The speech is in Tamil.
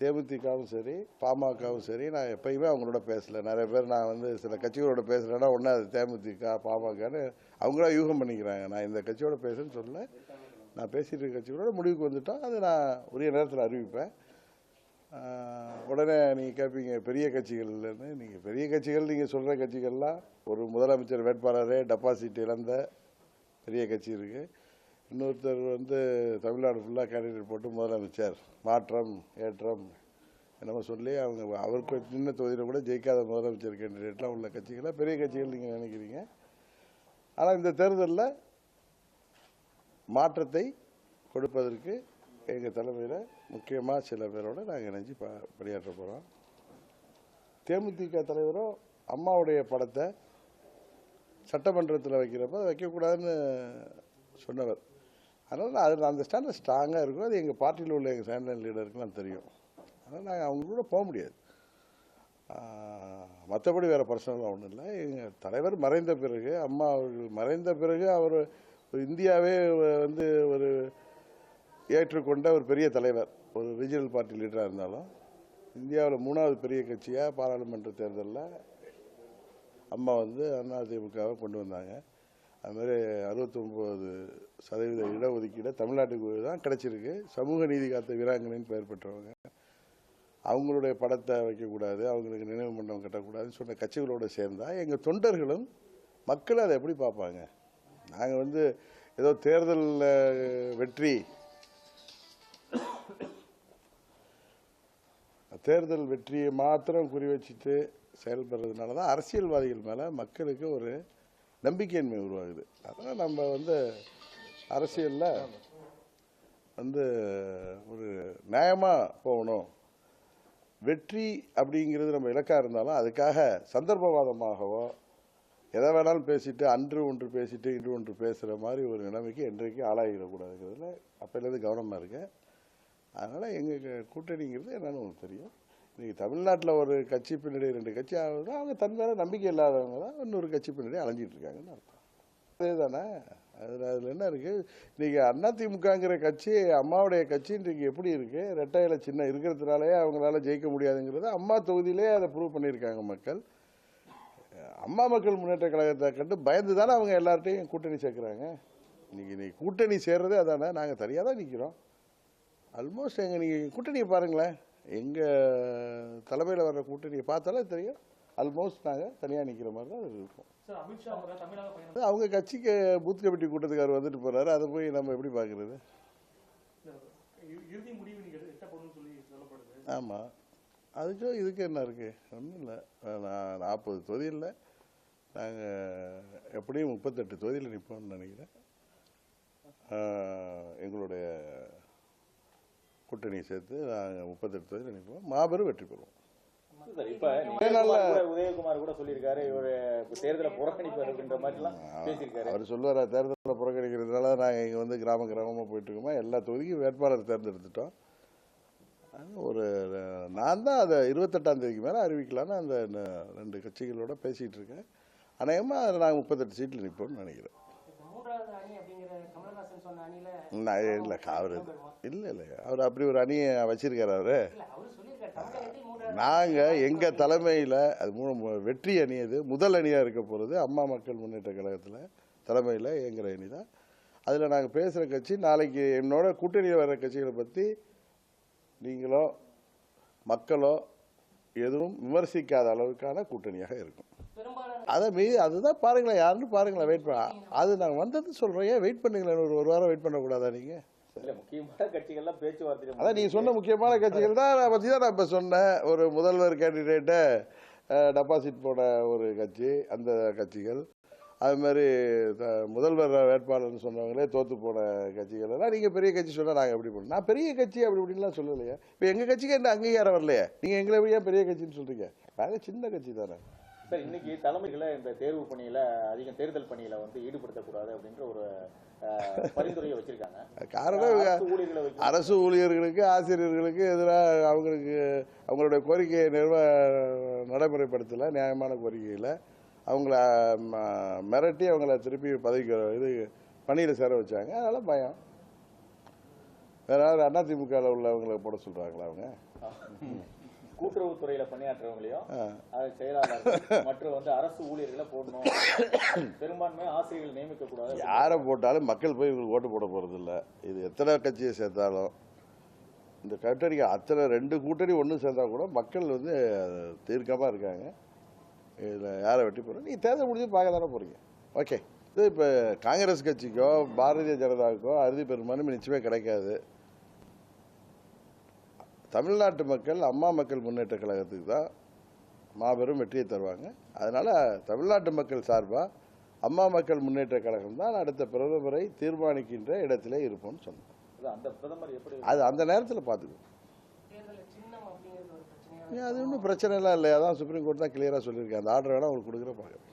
தேமுதிகவும் சரி பாமகவும் சரி நான் எப்பயுமே அவங்களோட பேசலை. நிறைய பேர் நான் வந்து சில கட்சிகளோட பேசுகிறேன்னா ஒன்றா அது தேமுதிக பாமகன்னு அவங்களா யூகம் பண்ணிக்கிறாங்க. நான் இந்த கட்சியோட பேசுன்னு சொல்லல. நான் பேசிட்டு இருக்க கட்சிகளோட முடிவுக்கு வந்துட்டோம். அதை நான் உரிய நேரத்தில் அறிவிப்பேன். உடனே நீங்கள் கேட்பீங்க பெரிய கட்சிகள்லேருந்து நீங்கள் பெரிய கட்சிகள் நீங்கள் சொல்கிற கட்சிகள்லாம் ஒரு முதலமைச்சர் வேட்பாளரே டெபாசிட் இழந்த பெரிய கட்சி இருக்குது இன்னொருத்தர் வந்து தமிழ்நாடு ஃபுல்லாக கேண்டிடேட் போட்டு முதலமைச்சர். மாற்றம் ஏற்றம் என்னமோ சொல்லி அவங்க அவருக்கு சின்ன தொகுதியில் கூட ஜெயிக்காத முதலமைச்சர் கேண்டிடேட்லாம் உள்ள கட்சிகளாக பெரிய கட்சிகள் நீங்கள் நினைக்கிறீங்க. ஆனால் இந்த தேர்தலில் மாற்றத்தை கொடுப்பதற்கு எங்கள் தலைமையில் முக்கியமாக சில பேரோட நாங்கள் இணைஞ்சு ப பணியாற்ற போகிறோம் தேமுதிக தலைவரும் அம்மாவுடைய படத்தை சட்டமன்றத்தில் வைக்கிறப்ப வைக்கக்கூடாதுன்னு சொன்னவர். அதனால் அதில் அந்த ஸ்டாண்டில் ஸ்ட்ராங்காக இருக்கும். அது எங்கள் பார்ட்டியில் உள்ள எங்கள் ஸ்டாண்டர்ட் லீடருக்குலாம் தெரியும். அதனால் நாங்கள் அவங்க கூட போக முடியாது. மற்றபடி வேறு பர்சனலாக ஒன்றும் இல்லை. எங்கள் தலைவர் மறைந்த பிறகு அம்மா அவர்கள் மறைந்த பிறகு அவர் இந்தியாவே வந்து ஒரு ஏற்றுக்கொண்ட ஒரு பெரிய தலைவர். ஒரு ரீஜனல் பார்ட்டி லீடராக இருந்தாலும் இந்தியாவில் மூணாவது பெரிய கட்சியாக பாராளுமன்ற தேர்தலில் அம்மா வந்து அதிமுகவை கொண்டு வந்தாங்க. அதுமாதிரி அறுபத்தொம்போது சதவீத இடஒதுக்கீடை தமிழ்நாட்டுக்கு தான் கிடச்சிருக்கு. சமூக நீதி காத்த வீராங்கனைன்னு பெயர் பெற்றவங்க. அவங்களுடைய படத்தை வைக்கக்கூடாது அவங்களுக்கு நினைவு மண்டபம் கட்டக்கூடாதுன்னு சொன்ன கட்சிகளோடு சேர்ந்தால் எங்கள் தொண்டர்களும் மக்கள் அதை எப்படி பார்ப்பாங்க? நாங்கள் வந்து ஏதோ தேர்தலில் வெற்றி. தேர்தல் வெற்றியை மாத்திரம் குறி வச்சுட்டு செயல்படுறதுனால தான் அரசியல்வாதிகள் மேலே மக்களுக்கு ஒரு நம்பிக்கையின்மை உருவாகுது. அதனால் நம்ம வந்து அரசியலில் வந்து ஒரு நியாயமாக போகணும். வெற்றி அப்படிங்கிறது நம்ம இலக்காக இருந்தாலும் அதுக்காக சந்தர்ப்பவாதமாகவோ எதை வேணாலும் பேசிட்டு அன்று ஒன்று பேசிட்டு இன்று ஒன்று பேசுகிற மாதிரி ஒரு நிலைமைக்கு என்றைக்கு ஆளாகிடக்கூடாதுங்கிறதுல அப்போலேருந்து கவனமாக இருக்கேன் அதனால் எங்கள் கூட்டணிங்கிறது என்னன்னு உங்களுக்கு தெரியும். இன்றைக்கி தமிழ்நாட்டில் ஒரு கட்சி பின்னாடி ரெண்டு கட்சி ஆகுதுன்னா அவங்க தன் மேலே நம்பிக்கை இல்லாதவங்க தான் இன்னொரு கட்சி பின்னாடி அலைஞ்சிட்டு இருக்காங்கன்னு அர்த்தம். அதே தானே அதில் அதில் என்ன இருக்குது இன்றைக்கி அதிமுகங்கிற கட்சி அம்மாவுடைய கட்சி இன்றைக்கு எப்படி இருக்குது ரெட்டையில சின்ன இருக்கிறதுனாலே அவங்களால ஜெயிக்க முடியாதுங்கிறத அம்மா தொகுதியிலே அதை ப்ரூவ் பண்ணியிருக்காங்க மக்கள். அம்மா மக்கள் முன்னேற்ற கழகத்தை கண்டு பயந்து தானே அவங்க எல்லார்ட்டையும் கூட்டணி சேர்க்குறாங்க. இன்றைக்கி இன்றைக்கி கூட்டணி சேர்றதே அதானே? நாங்கள் தனியாக தான் நிற்கிறோம் ஆல்மோஸ்ட் எங்கள் நீங்கள் கூட்டணியை பாருங்களேன். எங்கள் தலைமையில் வர்ற கூட்டணியை பார்த்தாலே தெரியும். ஆல்மோஸ்ட் நாங்கள் தனியாக நிற்கிற மாதிரி தான் அது இருக்கும் அவங்க கட்சிக்கு பூத் கமிட்டி கூட்டத்துக்கு அவர் வந்துட்டு போறாரு. அதை போய் நம்ம எப்படி பார்க்கறது? ஆமாம் அதுக்கும் இதுக்கு என்ன இருக்கு? ஒன்றும் இல்லை. நான் நாற்பது தொகுதியில் நாங்கள் எப்படியும் முப்பத்தெட்டு தொகுதியில் நிற்போம்னு நினைக்கிறேன். எங்களுடைய கூட்டணியை சேர்த்து நாங்கள் முப்பத்தெட்டு தொகுதியில் நிற்போம் மாபெரும் வெற்றி பெறுவோம். சார், இப்ப உதயகுமார் கூட உதயகுமார் கூட சொல்லியிருக்காரு இவரு தேர்தலை புறக்கணிப்பார் அப்படின்ற மாதிரி எல்லாம் பேசியிருக்காரு. அவர் சொல்லுவார் தேர்தலை புறக்கணிக்கிறதுனால நாங்கள் இங்கே வந்து கிராம கிராமமாக போயிட்டு இருக்கோமா? எல்லா தொகுதிக்கும் வேட்பாளர் தேர்ந்தெடுத்துட்டோம். ஒரு நான் தான் அதை இருபத்தெட்டாம் தேதிக்கு மேலே அறிவிக்கலான்னு அந்த ரெண்டு கட்சிகளோட பேசிகிட்டு இருக்கேன். அநேகமாக அதில் நாங்கள் முப்பத்தெட்டு சீட்டில் நிற்போம்னு நினைக்கிறேன். கமலஹாசன் சொன்ன அணியில நான் இல்லை அவர் இல்லை இல்லை அவர் அப்படி ஒரு அணியை வச்சிருக்காரு அவர். நாங்கள் எங்கள் தலைமையில் அது மூணு வெற்றி அணி அது. முதல் அணியாக இருக்க போகிறது அம்மா மக்கள் முன்னேற்ற கழகத்தில் தலைமையில் இயங்குற அணி தான். அதில் நாங்கள் பேசுகிற கட்சி நாளைக்கு என்னோட கூட்டணியில் வர்ற கட்சிகளை பற்றி நீங்களோ மக்களோ எதுவும் விமர்சிக்காத அளவுக்கான கூட்டணியாக இருக்கும். பெரும்பாலான அதை மீ அதுதான் பாருங்களேன் யாருன்னு பாருங்களேன் வெயிட் பண்ண அது நாங்கள் வந்தது சொல்கிறோம் ஏன் வெயிட் பண்ணுங்களேன் ஒரு ஒரு வாரம் வெயிட் பண்ணக்கூடாதா நீங்கள் அதான் நீங்கள் சொன்ன முக்கியமான கட்சிகள் தான் அதை பற்றி தான் நான் இப்போ சொன்னேன். ஒரு முதல்வர் கேண்டிடேட்டை டெபாசிட் போன ஒரு கட்சி அந்த கட்சிகள். அது மாதிரி முதல்வர் வேட்பாளர்னு சொன்னவங்களே தோத்து போன கட்சிகள் எல்லாம் நீங்கள் பெரிய கட்சி சொன்னால் நாங்கள் எப்படி பண்ணோம் நான் பெரிய கட்சி அப்படி இப்படின்லாம் சொல்லலையே. இப்போ எங்கள் கட்சிக்கு என்ன அங்கீகாரம் வரலையே? நீங்கள் எங்களை ஏன் பெரிய கட்சின்னு சொல்கிறீங்க நாங்கள் சின்ன கட்சி தானே. சார் இன்னைக்கு தலைமைகளை இந்த தேர்வு பணியில அதிகம் தேர்தல் பணியில வந்து ஈடுபடுத்தக்கூடாது அப்படின்ற ஒரு பரிந்துரையை வச்சிருக்காங்க. காரணம் அரசு ஊழியர்களுக்கு ஆசிரியர்களுக்கு எதிராக அவங்களுக்கு அவங்களுடைய கோரிக்கையை நிர்வ நடைமுறைப்படுத்தலை நியாயமான கோரிக்கையில். அவங்கள மிரட்டி அவங்கள திருப்பி பதவிக்கு இது பணியில் சேர வச்சாங்க. அதனால் பயம். வேற யாரும் அதிமுகவில் உள்ளவங்களை போட சொல்கிறாங்களா அவங்க? கூட்டுறவுத்துறையில பணியாற்றுறவங்களையும் செயலாளர்கள் மற்றும் வந்து அரசு ஊழியர்களை போடணும். பெரும்பான்மை ஆசிரியர்கள் நியமிக்க கூடாது. யாரை போட்டாலும் மக்கள் போய் இவங்களுக்கு ஓட்டு போட போகிறது இல்லை இது எத்தனை கட்சியை சேர்த்தாலும். இந்த கூட்டணி அத்தனை ரெண்டு கூட்டணி ஒன்று சேர்ந்தா கூட மக்கள் வந்து தீர்க்கமாக இருக்காங்க. இதில் யாரை வெட்டி போகிறோம் நீங்கள் தேர்தல் முடிஞ்சு பார்க்க தானே போகிறீங்க ஓகே இது இப்போ காங்கிரஸ் கட்சிக்கோ பாரதிய ஜனதாவுக்கோ அறுதி பெரும்பான்மை நிச்சயமே கிடைக்காது. தமிழ்நாட்டு மக்கள் அம்மா மக்கள் முன்னேற்ற கழகத்துக்கு தான் மாபெரும் வெற்றியை தருவாங்க. அதனால் தமிழ்நாட்டு மக்கள் சார்பாக அம்மா மக்கள் முன்னேற்ற கழகம் தான் அடுத்த பிரதமரை தீர்மானிக்கின்ற இடத்திலே இருப்போம்னு சொன்னோம் அது அந்த பிரதமர் எப்படி அது அந்த நேரத்தில் பார்த்துக்குவோம் தேர்தலில் சின்னம் அப்படிங்கிறது ஒரு பிரச்சனையாக அது ஒன்றும் பிரச்சனை எல்லாம் இல்லை அதான் சுப்ரீம் கோர்ட் தான் கிளியராக சொல்லியிருக்கேன். அந்த ஆர்டர் வேணால் உங்களுக்கு கொடுக்குற பார்க்குறேன்